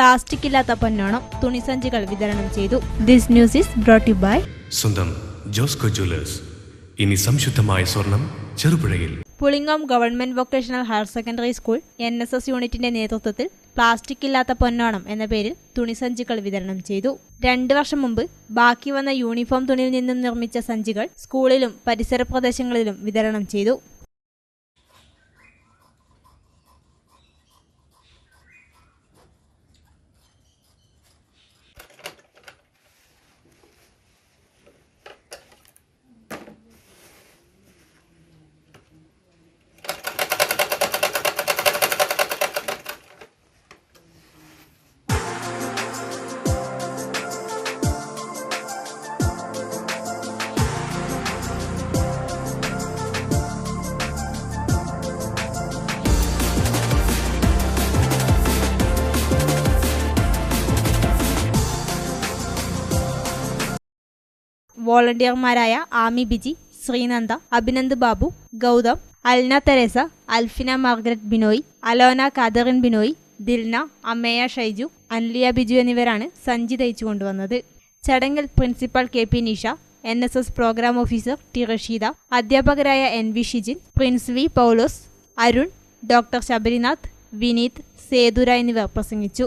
Plastic ഇല്ലാത്ത പൊന്നോണം തുണിസഞ്ചികൾ വിതരണം ചെയ്തു. This news is brought you by സ്വന്തം ജോസ്കോ ജ്വല്ലേഴ്സ്. ഇനി സംശുദ്ധമായ സ്വർണം ചെറുപുഴയിൽ. Pulingome government vocational higher secondary school N S S യൂണിറ്റിന്റെ നേതൃത്വത്തിൽ പ്ലാസ്റ്റിക് ഇല്ലാത്ത പൊന്നോണം എന്ന പേരിൽ തുണിസഞ്ചികൾ വിതരണം ചെയ്തു. രണ്ട് വർഷം മുമ്പ് ബാക്കി വന്ന യൂണിഫോം തുണിയിൽ നിന്നും നിർമ്മിച്ച സഞ്ചികൾ സ്കൂളിലും പരിസര പ്രദേശങ്ങളിലും വിതരണം ചെയ്തു. വോളണ്ടിയർമാരായ Aami Biji Sreenanda Abhinand Babu Gautham Alna Teresa Alphina Margaret Binoy Alona Catherine Binoy Dilna Ammaya Shaiju Anliya Biju എന്നിവരാണ് സഞ്ചി തയ്ച്ചു കൊണ്ടുവന്നത്. ചടങ്ങിൽ principal K P Nisha N S S programme officer T Rasheeda അധ്യാപകരായ N V Shijin Prince V Paulose Arun doctor Sabarinath Vineeth Sethura എന്നിവർ പ്രസംഗിച്ചു.